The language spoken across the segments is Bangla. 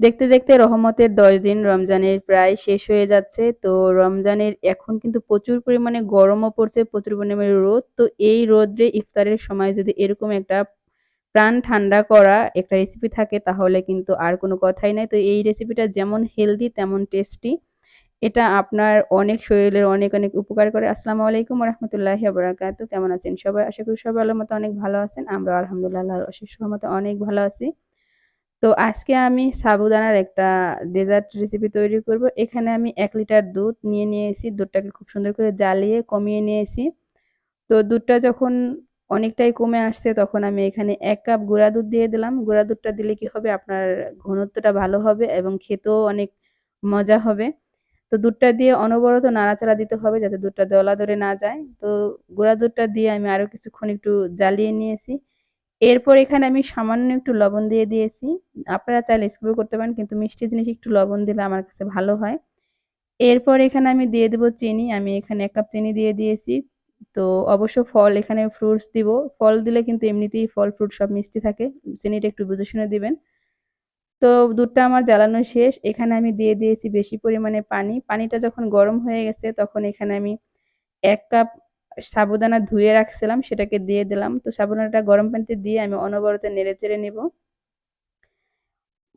দেখতে দেখতে রহমতের দশ দিন রমজানের প্রায় শেষ হয়ে যাচ্ছে। তো রমজানের এখন কিন্তু প্রচুর পরিমাণে গরমও পড়ছে, প্রচুর পরিমাণে রোদ। তো এই রোদ্রে ইফতারের সময় যদি এরকম একটা প্রাণ ঠান্ডা করা একটা রেসিপি থাকে, তাহলে কিন্তু আর কোনো কথাই নাই। তো এই রেসিপিটা যেমন হেলদি তেমন টেস্টি এটা আপনার অনেক শরীরের অনেক অনেক উপকার করে। আসসালামু আলাইকুম রহমতুল্লাহ বরাকাতু কেমন আছেন সবাই? আশা করি সবাই আল্লাহ মতো অনেক ভালো আছেন। আমরা আলহামদুলিল্লাহ অশেষ অনেক ভালো আছি। তো আজকে আমি সাবুদানার একটা ডেজার্ট রেসিপি তৈরি করব। এখানে আমি এক লিটার দুধ নিয়ে নিয়েছি। দুধটাকে খুব সুন্দর করে জ্বালিয়ে কমিয়ে নিয়েছি। তো দুধটা যখন অনেকটাই কমে আসছে, তখন আমি এখানে এক কাপ গুঁড়া দুধ দিয়ে দিলাম। গুঁড়া দুধটা দিলে কি হবে? আপনার ঘনত্বটা ভালো হবে এবং খেতেও অনেক মজা হবে। তো দুধটা দিয়ে অনবরত নাড়াচাড়া দিতে হবে যাতে দুধটা দলা ধরে না যায়। তো গুঁড়া দুধটা দিয়ে আমি আরও কিছুক্ষণ একটু জ্বালিয়ে নিয়েছি। এরপর এখানে আমি সামান্য একটু লবণ দিয়ে দিয়েছি। আপনারা চাইলে স্কিপও করতে পারেন, কিন্তু মিষ্টি জিনিস একটু লবণ দিলে আমার কাছে ভালো হয়। এরপর এখানে আমি দিয়ে দেবো চিনি। আমি এখানে এক কাপ চিনি দিয়ে দিয়েছি। তো অবশ্য ফল এখানে ফ্রুটস দিব। ফল দিলে কিন্তু এমনিতেই ফল ফ্রুট সব মিষ্টি থাকে। চিনিটা একটু বুঝে শুনে দিবেন। তো দুধটা আমার জ্বালানো শেষ। এখানে আমি দিয়ে দিয়েছি বেশি পরিমাণে পানি। পানিটা যখন গরম হয়ে গেছে, তখন এখানে আমি এক কাপ সাবুদানা ধুয়ে রাখছিলাম, সেটাকে দিয়ে দিলাম। তো সাবুদানাটা গরম পানিতে দিয়ে আমি অনবরত নেড়ে চেড়ে নেব।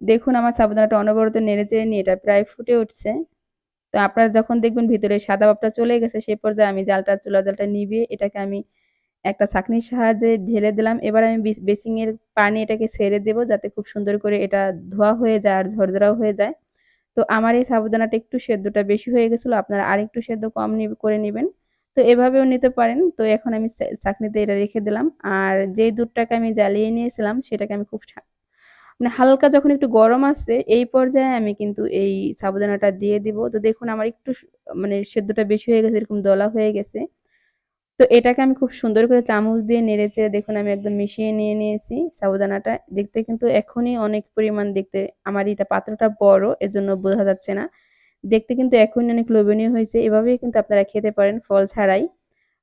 দেখুন আমার সাবুদানাটা অনবরত নেড়ে চেড়ে নিয়ে এটা প্রায় ফুটে উঠছে। তো আপনারা যখন দেখবেন ভিতরে সাদা ভাবটা চলে গেছে সেই পর্যায়ে আমি জালটা, চুলা জালটা নিবিয়ে এটাকে আমি একটা ছাঁকনির সাহায্যে ঢেলে দিলাম। এবার আমি বেসিংয়ের পানি এটাকে ছেড়ে দেব যাতে খুব সুন্দর করে এটা ধোয়া হয়ে যায় আর ঝরঝরাও হয়ে যায়। তো আমার এই সাবুদানাটা একটু সেদ্ধটা বেশি হয়ে গেছিল, আপনারা আরেকটু সেদ্ধ কম করে নেবেন। তো এভাবেও নিতে পারেন। তো এখন আমি চাকনিতে এটা রেখে দিলাম। আর যেই দুধটাকে আমি জ্বালিয়ে নিয়েছিলাম, সেটাকে আমি খুব মানে হালকা যখন একটু গরম আসছে, এই পর্যায়ে আমি কিন্তু এই সাবুদানাটা দিয়ে দিব। তো দেখুন, আমার একটু মানে সেদ্ধটা বেশি হয়ে গেছে, এরকম দলা হয়ে গেছে। তো এটাকে আমি খুব সুন্দর করে চামচ দিয়ে নেড়েছে দেখুন, আমি একদম মিশিয়ে নিয়ে নিয়েছি সাবুদানাটা। দেখতে কিন্তু এখনই অনেক পরিমাণ দেখতে, আমার এটা পাত্রটা বড়, এজন্য বোঝা যাচ্ছে না। দেখতে কিন্তু এখন অনেক লোভনীয় হয়েছে। এভাবেই কিন্তু আপনারা খেতে পারেন ফল ছাড়াই।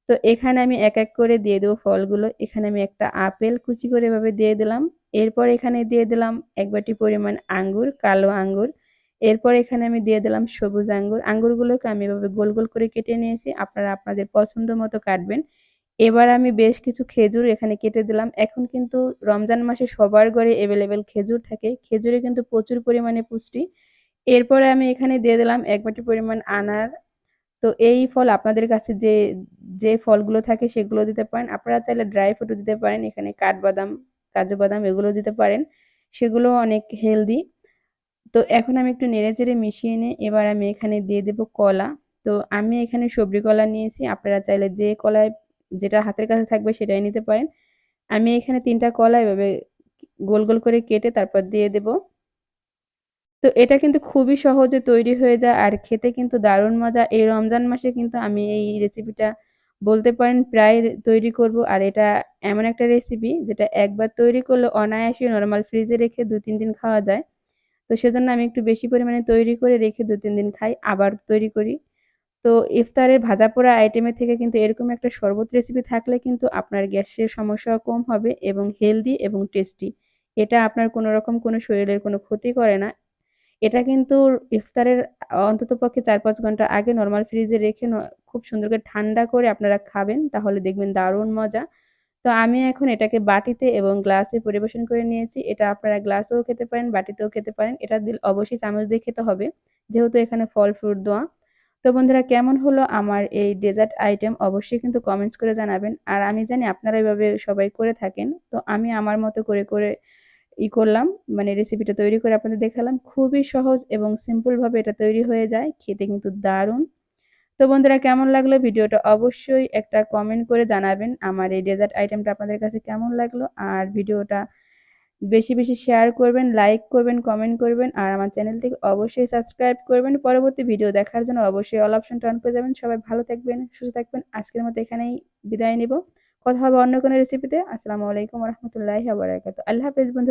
তো এখানে আমি এক এক করে দিয়ে দেবো ফলগুলো। এখানে আমি একটা আপেল কুচি করে এভাবে দিয়ে দিলাম। এরপর এখানে দিয়ে দিলাম এক বাটি পরিমাণ আঙ্গুর, কালো আঙ্গুর। এরপর এখানে আমি দিয়ে দিলাম সবুজ আঙ্গুর। আঙ্গুরগুলোকে আমি এভাবে গোল গোল করে কেটে নিয়েছি। আপনারা আপনাদের পছন্দ মতো কাটবেন। এবার আমি বেশ কিছু খেজুর এখানে কেটে দিলাম। এখন কিন্তু রমজান মাসে সবার ঘরে অ্যাভেলেবেল খেজুর থাকে। খেজুরে কিন্তু প্রচুর পরিমাণে পুষ্টি। এরপরে আমি এখানে দিয়ে দিলাম এক বাটি পরিমাণ আনার। তো এই ফল আপনাদের কাছে যে যে ফলগুলো থাকে সেগুলো দিতে পারেন। আপনারা চাইলে ড্রাই ফ্রুটও দিতে পারেন, এখানে কাঠবাদাম, কাজু বাদাম এগুলো দিতে পারেন। সেগুলো অনেক হেলদি তো এখন আমি একটু নেড়ে চেড়ে মিশিয়ে নিয়ে এবার আমি এখানে দিয়ে দেব কলা। তো আমি এখানে সবজি কলা নিয়েছি। আপনারা চাইলে যে কলায়, যেটা হাতের কাছে থাকবে সেটাই নিতে পারেন। আমি এখানে তিনটা কলা এভাবে গোল গোল করে কেটে তারপর দিয়ে দেব। তো এটা কিন্তু খুবই সহজে তৈরি হয়ে যায় আর খেতে কিন্তু দারুণ মজা। এই রমজান মাসে কিন্তু আমি এই রেসিপিটা বলতে পারেন প্রায় তৈরি করব। আর এটা এমন একটা রেসিপি যেটা একবার তৈরি করলে অনায়াসে নর্মাল ফ্রিজে রেখে দু তিন দিন খাওয়া যায়। তো সেজন্য আমি একটু বেশি পরিমাণে তৈরি করে রেখে দু তিন দিন খাই, আবার তৈরি করি। তো ইফতারের ভাজা পোড়া আইটেমের থেকে কিন্তু এরকম একটা শরবত রেসিপি থাকলে কিন্তু আপনার গ্যাসের সমস্যাও কম হবে এবং হেলদি এবং টেস্টি এটা আপনার কোনো রকম কোনো শরীরের কোনো ক্ষতি করে না। এটা কিন্তু ইফতারের অন্ততপক্ষে চার পাঁচ ঘণ্টা আগে নর্মাল ফ্রিজে রেখে খুব সুন্দর করে ঠান্ডা করে আপনারা খাবেন, তাহলে দেখবেন দারুণ মজা। তো আমি এখন এটাকে বাটিতে এবং গ্লাসে পরিবেশন করে নিয়েছি। এটা আপনারা গ্লাসেও খেতে পারেন, বাটিতেও খেতে পারেন। এটা দিল অবশ্যই চামচ দিয়ে খেতে হবে, যেহেতু এখানে ফল ফ্রুট দেওয়া। তো বন্ধুরা, কেমন হলো আমার এই ডেজার্ট আইটেম অবশ্যই কিন্তু কমেন্টস করে জানাবেন। আর আমি জানি আপনারা এভাবে সবাই করে থাকেন। তো আমি আমার মতো করে করে ই করলাম মানে রেসিপিটা তৈরি করে আপনাদের দেখালাম। খুবই সহজ এবং সিম্পলভাবে এটা তৈরি হয়ে যায়। খেতে কিন্তু দারুণ। তো বন্ধুরা, কেমন লাগল ভিডিওটা? অবশ্যই একটা কমেন্ট করে জানাবেন আমার এই ডেজার্ট আইটেমটা আপনাদের কাছে কেমন লাগল। আর ভিডিওটা বেশি বেশি শেয়ার করবেন লাইক করবেন কমেন্ট করবেন, আর আমার চ্যানেলটিকে অবশ্যই সাবস্ক্রাইব করবেন। পরবর্তী ভিডিও দেখার জন্য অবশ্যই অল অপশন টার্ন করে যাবেন। সবাই ভালো থাকবেন, সুস্থ থাকবেন। আজকের মতো এখানেই বিদায় নিব। কথা হবে অন্য কোনো রেসিপিতে আসসালামু আলাইকুম রহমতুল্লাহ আবরাকাত আল্লাহ হাফেজ বন্ধু